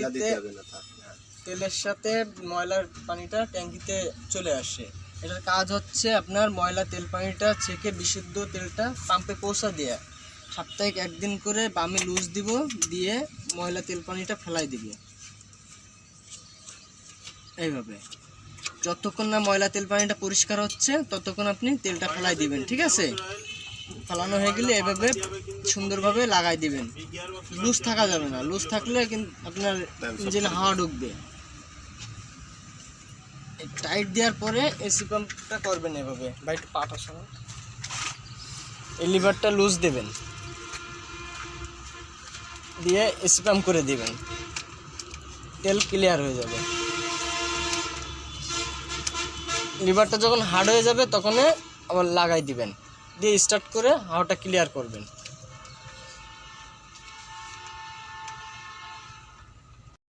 ট্যাঙ্কিতে তেলের সাথে ময়লার পানিটা ট্যাঙ্কিতে চলে আসে। এটার কাজ হচ্ছে আপনার ময়লা তেল পানিটা ছেঁকে বিশুদ্ধ তেলটা পাম্পে পৌঁছা দেয়া। সাপ্তাহিক একদিন করে বামে লুজ দিব দিয়ে ময়লা তেল পানিটা ফেলাই দিব। এইভাবে। যতক্ষণ না ময়লা তেল পানিটা পরিষ্কার হচ্ছে ততক্ষণ আপনি তেলটা ফেলাই দিবেন ঠিক আছে? ফালানো হয়ে গেলে এভাবে সুন্দরভাবে লাগাই দিবেন। লুজ থাকা যাবে না। লুজ থাকলে কিন্তু আপনার ইঞ্জিনে হাওয়া ঢুকবে। টাইট দেওয়ার পরে এসি পাম্পটা করবেন এভাবে বা একটু সরান এই লিভারটা লুজ দেবেন। দিয়ে এসি পাম্প করে দিবেন। তেল ক্লিয়ার হয়ে যাবে। লিভারটা যখন হার্ড হয়ে যাবে তখন আবার লাগাই দিবেন। দিয়ে স্টার্ট করে হাওয়াটা ক্লিয়ার করবেন।